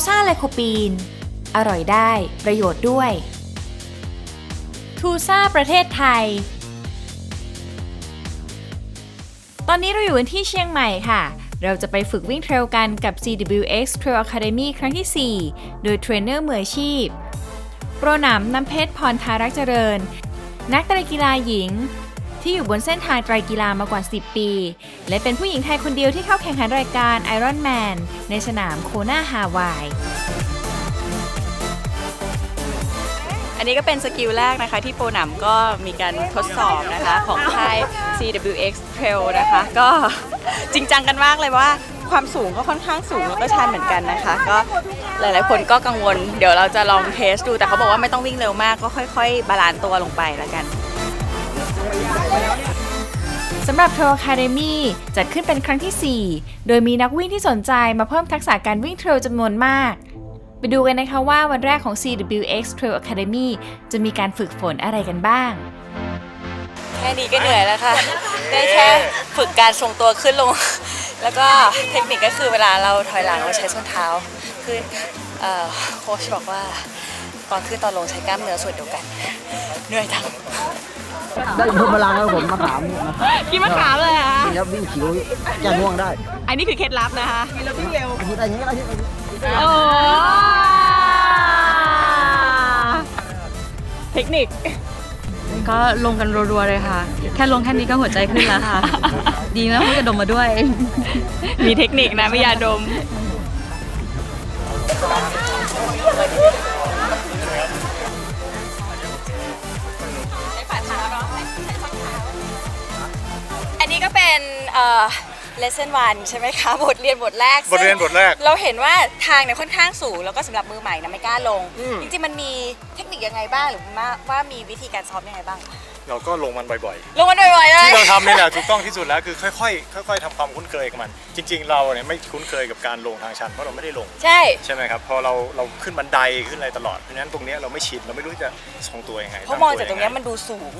โรซาไลโคปีน อร่อยได้ประโยชน์ด้วย ทูซ่าประเทศไทย ตอนนี้เราอยู่กันที่เชียงใหม่ค่ะ เราจะไปฝึกวิ่งเทรลกันกับ CWX Trail Academy ครั้งที่ 4 โดยเทรนเนอร์มืออาชีพ โปรหนำน้ำเพชรพรทารักเจริญ นักตรกีฬาหญิง ที่อยู่บนเส้นทางไตรกีฬามากว่า 10 ปี และเป็นผู้หญิงไทยคนเดียวที่เข้าแข่งขันรายการ Iron Man ในสนามโคนาฮาวาย อันนี้ก็เป็นสกิลแรกนะคะ ที่โปรหนำก็มีการทดสอบนะคะ ของค่าย CWX Trail นะคะ ก็จริงจังกันมากเลยว่าความสูงก็ค่อนข้างสูงแล้วก็ชันเหมือนกันนะคะ ก็หลาย ๆ คนก็กังวล เดี๋ยวเราจะลองเทสดู แต่เขาบอกว่าไม่ต้องวิ่งเร็วมากก็ค่อย ๆ บาลานซ์ตัวลงไปแล้วกัน สำหรับ Trail Academy จัดขึ้นเป็นครั้งที่ 4 โดยมีนักวิ่งที่สนใจมาเพิ่มทักษะการวิ่งเทรลจำนวนมาก ไปดูกันนะคะว่าวันแรกของ CWX Trail Academy จะมีการฝึกฝนอะไรกันบ้าง แค่นี้ก็เหนื่อยแล้วค่ะ ได้แค่ฝึกการทรงตัวขึ้นลง แล้วก็เทคนิคก็คือเวลาเราถอยหลังเราใช้ส้นเท้า คือเอ่อโค้ชบอกว่าตอนขึ้นตอนลงใช้กล้ามเนื้อส่วนเดียวกัน เหนื่อยจัง ได้อินทพลังครับผมมะขามมะขามกินมะขามเลยอะกินแล้ววิ่งขิวแก้ง่วงได้อันนี้คือเคล็ดลับนะคะกินแล้ววิ่งเร็วอาทิตย์อะไรอย่างเงี้ยอาทิตย์อะไรอย่างเงี้ยโอ้เทคนิค ก็ลงกันรัวๆเลยค่ะ แค่ลงแค่นี้ก็หัวใจขึ้นแล้วค่ะ ดีนะพูดจะดมมาด้วย มีเทคนิคนะไม่ยาดม lesson one ใช่ไหมคะบทเรียนบทแรกบทเรียนบทแรก เราเห็นว่าทางเนี่ยค่อนข้างสูง แล้วก็สำหรับมือใหม่นะไม่กล้าลงจริงๆมันมีเทคนิคยังไงบ้างหรือว่าว่ามีวิธีการซ้อมยังไงบ้าง เราก็ลงมันบ่อยลงมาบ่อยๆเลๆยที่เราทำเนี่ยแหละถูกต้องที่สุดแล้วคือค่อยๆค่อยๆทำความคุ้นเคยกับมัน จริง ๆ เราเนี่ยไม่คุ้นเคยกับการลงทางชันเพราะเราไม่ได้ลงใช่ ใช่ไหมครับพอเราเราขึ้นบันไดขึ้นอะไรตลอดเพราะฉะนั้นตรงเนี้ยเราไม่ชินเราไม่รู้จะทรงตัวยังไงเพราะมองจากตรงเนี้ยมันดูสูง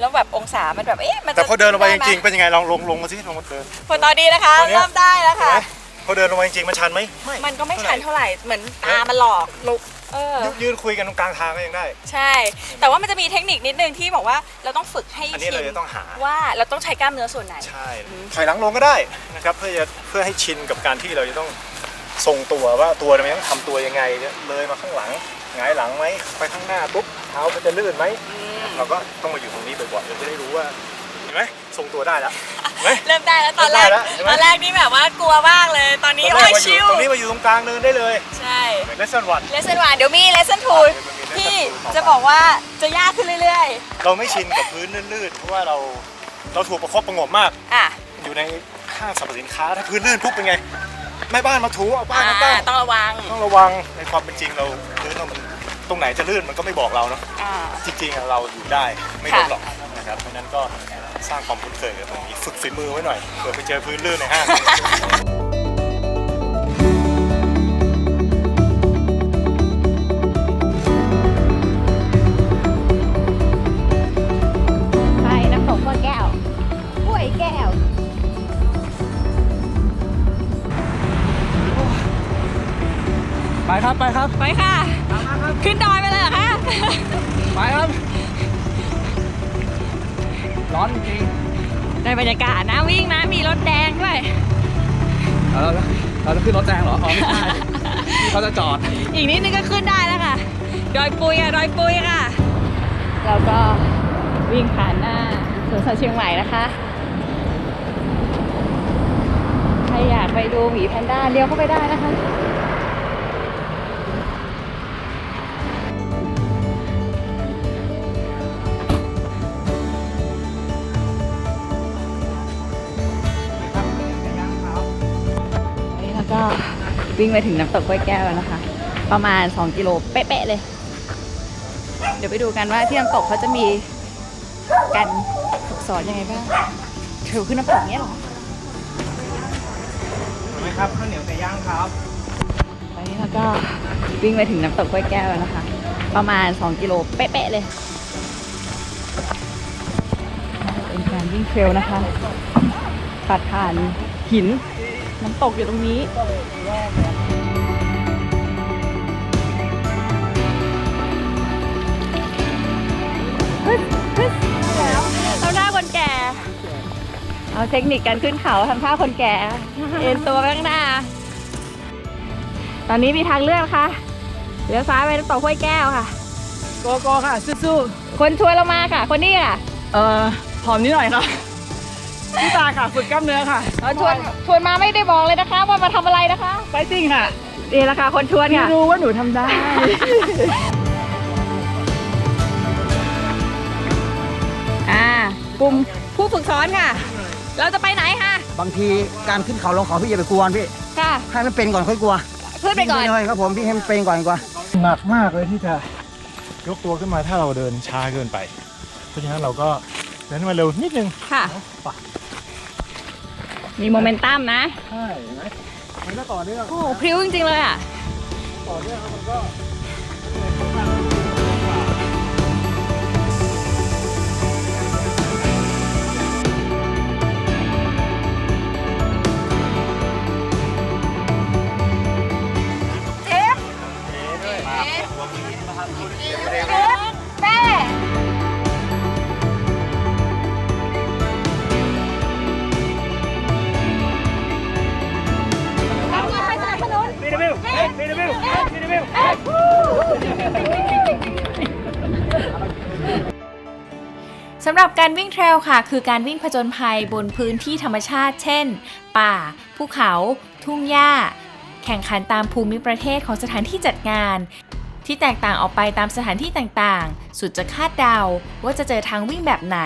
แล้วแบบองศามันแบบเอ๊ะมันจะแต่พอเดินลงไปจริงๆด้หมเป็นยังไงลองลงลงมาสิลงมาเดินพอตอนนี้นะคะ ตอนเนี้ย เริ่มได้แล้วเห็นค่ะ ไหมพอเดินลงมาจริงๆมันชันไหมไม่มันก็ไม่ชันเท่าไหร่เหมือนตามันหลอกลุกเออ ยืนยืนคุยกันตรงกลางทางก็ยังได้ ใช่ แต่ว่ามันจะมีเทคนิคนิดนึงที่บอกว่าเราต้องฝึกให้อันนี้ชิเรานจะต้องหา ว่าเราต้องใช้กล้ามเนื้อส่วนไหน ใช่ถอยหลังลงก็ได้นะครับเพื่อจะเพื่อให้ชินกับการที่เราจะต้องทรงตัวว่าตัวเราต้องทำตัวยังไงเลยมาข้างหลังหงายหลังไหมไปข้างหน้าปุ๊บเท้ามันจะลื่นไหมเราก็ต้องมาอยู่ตรงนี้บ่อยๆเราจะได้รู้ว่าเห็นไหมทรงตัวได้แล้วเห็นไหมเริ่มได้แล้วตอนแรกเริ่มได้แล้วเห็นไหมตอนแรกนี่แบบว่ากลัวมากเลยตอนนี้ตอนโอ้แรกยมาอชิยู่ลตรงนี้มาอยู่ตรงกลางเนินได้เลย ใช่เลสเซนวันเลสเซนวันเดี๋ยวมีเลสเซนทูเดี๋ยวมันมี lesson ที่ two ต่อไปจะบอกว่าจะยากขึ้นเรื่อยเราไม่ชินกับพื้นลื่นๆเพราะว่าเราเราถูกประคบประหงมมากๆอะอยู่ในห้างสรรพสินค้าถ้าพื้นลื่นปุ๊บเป็นไงแม่บ้านมาถูเอาป้ายมาอ่าตั้งต้องระวังต้องระวังในความเป็นจริงเราพื้นเรามัน ตรงไหนจะลื่นมันก็ไม่บอกเราเนาะอ่า จริงๆอะเราอยู่ได้ไม่ค่ะล้มหรอกนะครับเพราะฉะนั้นก็สร้างความคุ้นเคยกับตรงนี้ฝึกฝีมือไว้หน่อยเผื่อไปเจอพื้นลื่นในห้าง ไปน้ำตกกล้วยแก้วกล้วยแก้ว ไปครับไปครับ ไปค่ะ ขึ้นดอยไปเลยเหรอคะ ไปครับ ร้อนจริงในบรรยากาศนะวิ่งนะมีรถแดงด้วย เราเราจะขึ้นรถแดงเหรออ๋อไม่ใช่ที่เขาจะจอด อีกนิดนึงก็ขึ้นได้แล้วค่ะ ดอยปุยอะดอยปุยค่ะ เราก็วิ่งผ่านหน้าสวนสัตว์เชียงใหม่นะคะ ใครอยากไปดูหมีแพนด้าเลี้ยวเข้าไปได้นะคะ วิ่งไปถึงน้ำตกกล้วยแก้วแล้วนะคะ ประมาณ 2 กิโลเป๊ะๆเลย เดี๋ยวไปดูกันว่าที่น้ำตกเขาจะมีการฝึกสอนยังไงบ้างเทรลขึ้นน้ำตกเนี้ยเหรอไหมครับข้าวเหนียวไก่ย่างครับตอนนี้เราก็วิ่งไปถึงน้ำตกกล้วยแก้วแล้วนะคะ ประมาณ 2 กิโลเป๊ะๆเลยเป็นการวิ่งเทรลนะคะตัดผ่านหินน้ำตกอยู่ตรงนี้ เทคนิคการขึ้นเขาทำท่าคนแก่ เอ็นตัวไปข้างหน้า ตอนนี้มีทางเลือกค่ะเลี้ยวซ้ายไปน้ำตกห้วยแก้วค่ะ โกโก้ค่ะ สู้คนชวนเรามาค่ะ คนนี้ค่ะๆเอ่อผอมนิดหน่อยค่ะพี่ตาค่ะฝึกกล้ามเนื้อค่ะเราชวนชวนมาไม่ได้บอกเลยนะคะ ว่ามาทำอะไรนะคะไฟติ้งค่ะนี่แหละค่ะคนชวนค่ะ รู้ว่าหนูทำได้ อ่ากลุ่มผู้ฝึกสอนค่ะ เราจะไปไหนคะบางทีการขึ้นเขาลงเขาพี่อย่าไปกลัวมันพี่ค่ะให้มันเป็นก่อนค่อยกลัวขึ้นไปก่อนวิ่งเลยครับผมพี่ให้มันเป็นก่อนดีกว่าหนักมากเลยที่จะยกตัวขึ้นมาถ้าเราเดินช้าเกินไป เพราะฉะนั้นเราก็เดินมาเร็วนิดนึงค่ะมีโมเมนตัมนะใช่เห็นไหมมันก็ต่อเนื่องโอ้โหพริ้วจริงๆเลยอะต่อเนื่องแล้วมันก็ สำหรับการวิ่งเทรลค่ะ คือการวิ่งผจญภัยบนพื้นที่ธรรมชาติ เช่น ป่า ภูเขา ทุ่งหญ้า แข่งขันตามภูมิประเทศของสถานที่จัดงาน ที่แตกต่างออกไปตามสถานที่ต่างๆ สุดจะคาดเดาว่าจะเจอทางวิ่งแบบไหน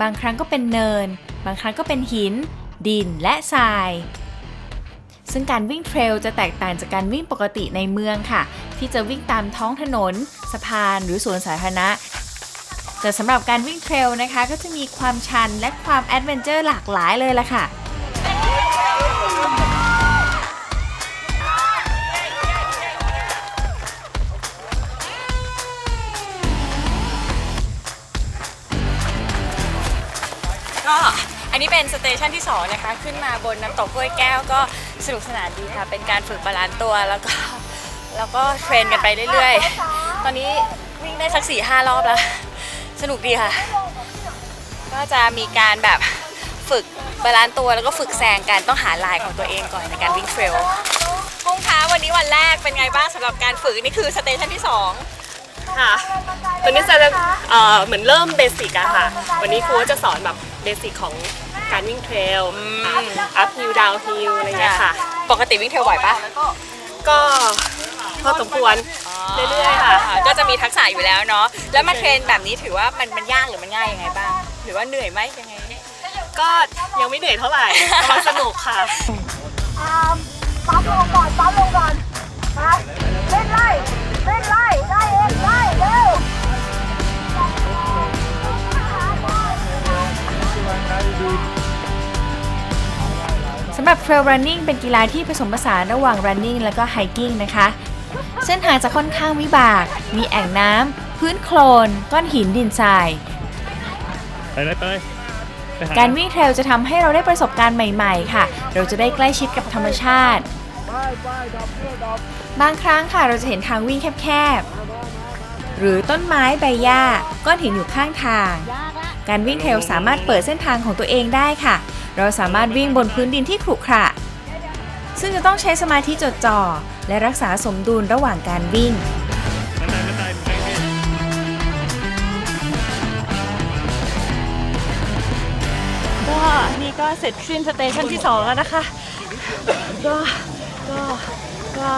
บางครั้งก็เป็นเนิน บางครั้งก็เป็นหิน ดินและทราย ซึ่งการวิ่งเทรลจะแตกต่างจากการวิ่งปกติในเมืองค่ะ ที่จะวิ่งตามท้องถนน สะพานหรือสวนสาธารณะแต่สำหรับการวิ่งเทรลนะคะ ก็จะมีความชันและความแอดเวนเจอร์หลากหลายเลยล่ะค่ะ นนี้เป็นสเตชันที่2นะคะ ขึ้นมาบนน้ำตกห้วยแก้วก็สนุกสนานดีค่ะ เป็นการฝึกบาลานซ์ตัวแล้วก็แล้วก็เทรนกันไปเรื่อยๆ ตอนนี้วิ่งได้สัก4 5รอบแล้ว สนุกดีค่ะ ก็จะมีการแบบฝึกบาลานซ์ตัวแล้วก็ฝึกแซงกันต้องหาลายของตัวเองก่อนในการวิ่งเทรลพุ่งคะวันนี้วันแรกเป็นไงบ้างสำหรับการฝึกนี่คือสเตชันที่ 2ค่ะตอนนี้จะเอ่อเหมือนเริ่มเบสิกอะค่ะ วันนี้ครูจะสอนแบบเบสิกของ การวิ่งเทรลอัพฮิลดาวฮิลอะไรเงี้ยค่ะ ปกติวิ่งเทรลบ่อยปะก็พอสมควรเรื่อยๆค่ะ ก็จะมีทักษะอยู่แล้วเนาะแล้วมาเทรนแบบนี้ถือว่ามันมันยากหรือมันง่ายยังไงบ้าง หรือว่าเหนื่อยไหมยังไง ก็ยังไม่เหนื่อยเท่าไหร่กำลังสนุกค่ะปั๊มลงก่อนปั๊มลงก่อน หรับ Trail Running เป็นกีฬาที่ผสมผสานระหว่าง Running และก็ Hiking นะคะ เส้นทางจะค่อนข้างวิบาก มีแอ่งน้ำ พื้นโคลน ก้อนหินดินทราย ไปเลยเตยการวิ่งเทรลจะทำให้เราได้ประสบการณ์ใหม่ๆ ค่ะ เราจะได้ใกล้ชิดกับธรรมชาติ บางครั้งค่ะเราจะเห็นทางวิ่งแคบๆ หรือต้นไม้ใบหญ้า ก้อนหินอยู่ข้างทาง การวิ่งเทรลสามารถเปิดเส้นทางของตัวเองได้ค่ะ เราสามารถวิ่งบนพื้นดินที่ขรุขระ ซึ่งจะต้องใช้สมาธิจดจ่อ และรักษาสมดุลระหว่างการวิ่ง ก็นี่ก็เสร็จสิ้นสเตชันที่ 2 แล้วนะคะ ก็ ก็ ก็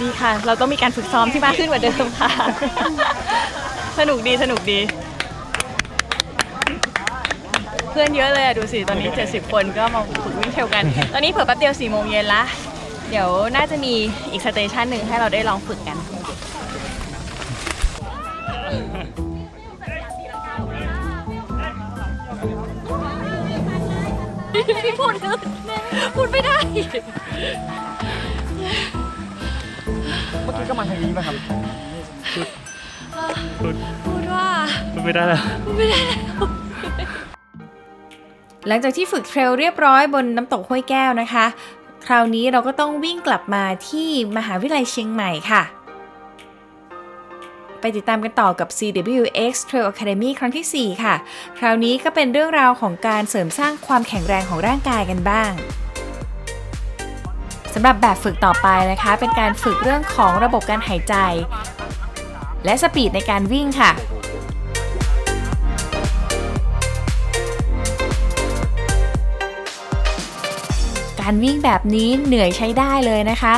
ดีค่ะ เราต้องมีการฝึกซ้อมที่มากขึ้นกว่าเดิมค่ะ สนุกดีสนุกดี พื่อนเยอะเลยอะดูสิ ตอนนี้ 70 คนก็มาฝึกวิ่งเทรลกัน ตอนนี้เผื่อแป๊บเดียว4โมงเย็นละ เดี๋ยวน่าจะมีอีกสเตชันหนึ่งให้เราได้ลองฝึกกัน พี่พูดคือพูดไม่ได้ เมื่อกี้ก็มาทางนี้ป่ะครับพูดว่าไม่ได้แล้ว หลังจากที่ฝึกเทรลเรียบร้อยบนน้ำตกห้วยแก้วนะคะ คราวนี้เราก็ต้องวิ่งกลับมาที่มหาวิทยาลัยเชียงใหม่ค่ะ ไปติดตามกันต่อกับ CWX Trail Academy ครั้งที่ 4 ค่ะ คราวนี้ก็เป็นเรื่องราวของการเสริมสร้างความแข็งแรงของร่างกายกันบ้างสำหรับแบบฝึกต่อไปนะคะ เป็นการฝึกเรื่องของระบบการหายใจ และสปีดในการวิ่งค่ะ การวิ่งแบบนี้เหนื่อยใช้ได้เลยนะคะ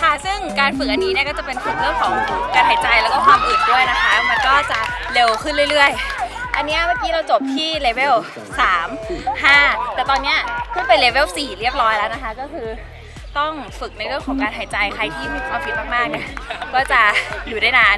ค่ะซึ่งการฝึกอันนี้เนี่ยก็จะเป็นฝึกเรื่องของการหายใจแล้วก็ความอึดด้วยนะคะ มันก็จะเร็วขึ้นเรื่อย ๆ อันนี้เมื่อกี้เราจบที่เลเวล3 5 แต่ตอนเนี้ยขึ้นไปเลเวล4เรียบร้อยแล้วนะคะก็คือต้องฝึกในเรื่องของการหายใจใครที่มีความฟิตมากๆเนี่ยก็จะอยู่ได้นาน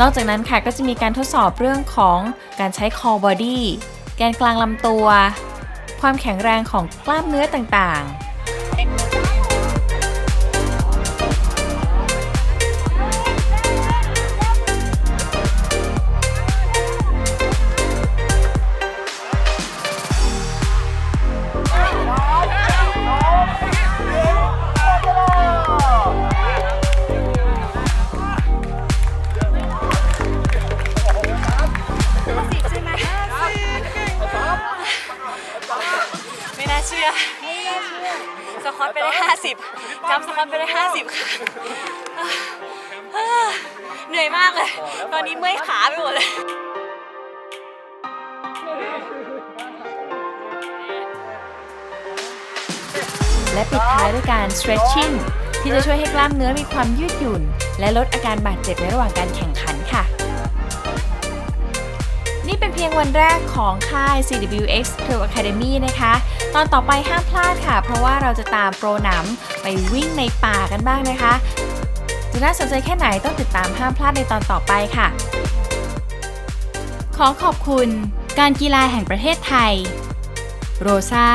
นอกจากนั้นค่ะก็จะมีการทดสอบเรื่องของการใช้ core body แกนกลางลำตัว ความแข็งแรงของกล้ามเนื้อต่างๆ และปิดท้ายด้วยการ stretching ที่จะช่วยให้กล้ามเนื้อมีความยืดหยุ่น และลดอาการบาดเจ็บในระหว่างการแข่งขันค่ะ นี่เป็นเพียงวันแรกของค่าย CWX Trail Academy นะคะ ตอนต่อไปห้ามพลาดค่ะ เพราะว่าเราจะตามโปรหนำไปวิ่งในป่ากันบ้างนะคะ จะน่าสนใจแค่ไหนต้องติดตามห้ามพลาดในตอนต่อไปค่ะ ขอขอบคุณ การกีฬาแห่งประเทศไทย โรซา